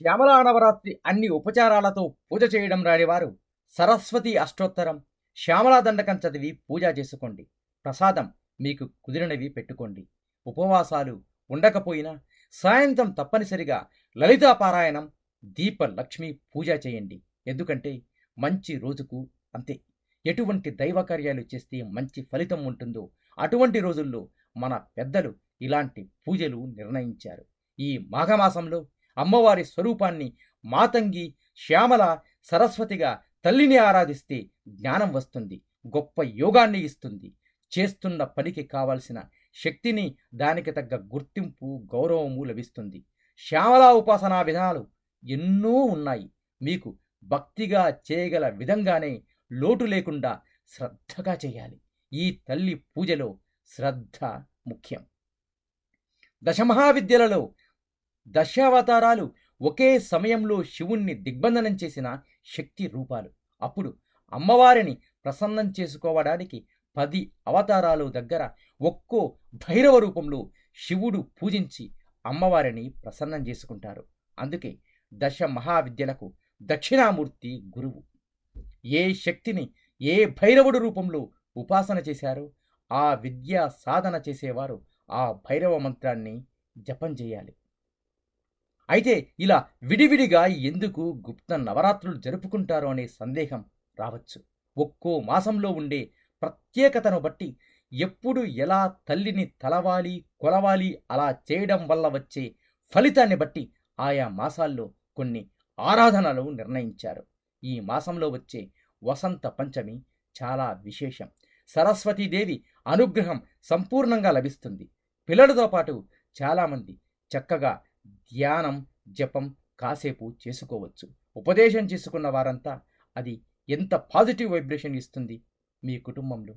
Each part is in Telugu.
శ్యామలా నవరాత్రి అన్ని ఉపచారాలతో పూజ చేయడం రానివారు సరస్వతి అష్టోత్తరం శ్యామలా దండకం చదివి పూజ చేసుకోండి. ప్రసాదం మీకు కుదిరినవి పెట్టుకోండి. ఉపవాసాలు ఉండకపోయినా సాయంత్రం తప్పనిసరిగా లలితా పారాయణం దీప లక్ష్మి పూజ చేయండి. ఎందుకంటే మంచి రోజుకు అంతే. ఎటువంటి దైవ కార్యాలు చేస్తే మంచి ఫలితం ఉంటుందో అటువంటి రోజుల్లో మన పెద్దలు ఇలాంటి పూజలు నిర్ణయించారు. ఈ మాఘమాసంలో అమ్మవారి స్వరూపాన్ని మాతంగి శ్యామల సరస్వతిగా తల్లిని ఆరాధిస్తే జ్ఞానం వస్తుంది గొప్ప యోగాన్ని ఇస్తుంది. చేస్తున్న పనికి కావలసిన శక్తిని దానికి తగ్గ గుర్తింపు గౌరవము లభిస్తుంది. శ్యామలా ఉపాసనా విధానాలు ఎన్నో ఉన్నాయి. మీకు భక్తిగా చేయగల విధంగానే లోటు లేకుండా శ్రద్ధగా చేయాలి. ఈ తల్లి పూజలో శ్రద్ధ ముఖ్యం. దశమహావిద్యలలో దశావతారాలు ఒకే సమయంలో శివుణ్ణి దిగ్బంధనం చేసిన శక్తి రూపాలు. అప్పుడు అమ్మవారిని ప్రసన్నం చేసుకోవడానికి పది అవతారాలు దగ్గర ఒక్కో భైరవ రూపంలో శివుడు పూజించి అమ్మవారిని ప్రసన్నం చేసుకుంటారు. అందుకే దశ మహావిద్యలకు దక్షిణామూర్తి గురువు. ఏ శక్తిని ఏ భైరవుడు రూపంలో ఉపాసన చేశారో ఆ విద్యా సాధన చేసేవారు ఆ భైరవ మంత్రాన్ని జపం చేయాలి. అయితే ఇలా విడివిడిగా ఎందుకు గుప్త నవరాత్రులు జరుపుకుంటారో అనే సందేహం రావచ్చు. ఒక్కో మాసంలో ఉండే ప్రత్యేకతను బట్టి ఎప్పుడు ఎలా తల్లిని తలవాలి కొలవాలి అలా చేయడం వల్ల వచ్చే ఫలితాన్ని బట్టి ఆయా మాసాల్లో కొన్ని ఆరాధనలు నిర్ణయించారు. ఈ మాసంలో వచ్చే వసంత పంచమి చాలా విశేషం. సరస్వతీదేవి అనుగ్రహం సంపూర్ణంగా లభిస్తుంది. పిల్లలతో పాటు చాలామంది చక్కగా ధ్యానం జపం కాసేపు చేసుకోవచ్చు. ఉపదేశం చేసుకున్న వారంతా అది ఎంత పాజిటివ్ వైబ్రేషన్ ఇస్తుంది మీ కుటుంబంలో.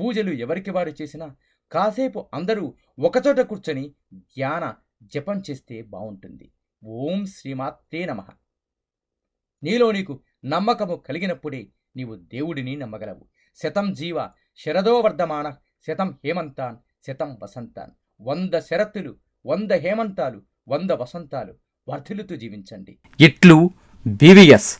పూజలు ఎవరికి వారు చేసినా కాసేపు అందరూ ఒకచోట కూర్చొని ధ్యాన జపం చేస్తే బాగుంటుంది. ఓం శ్రీమాత్రే నమ. నీలో నీకు నమ్మకము కలిగినప్పుడే నీవు దేవుడిని నమ్మగలవు. శతం జీవ శరదో వర్ధమాన శతం హేమంతాన్ శతం వసంతాన్. వంద శరత్తులు వంద హేమంతాలు వంద వసంతాలు వర్ధిల్లుతూ జీవించండి. ఇట్లు బీవీఎస్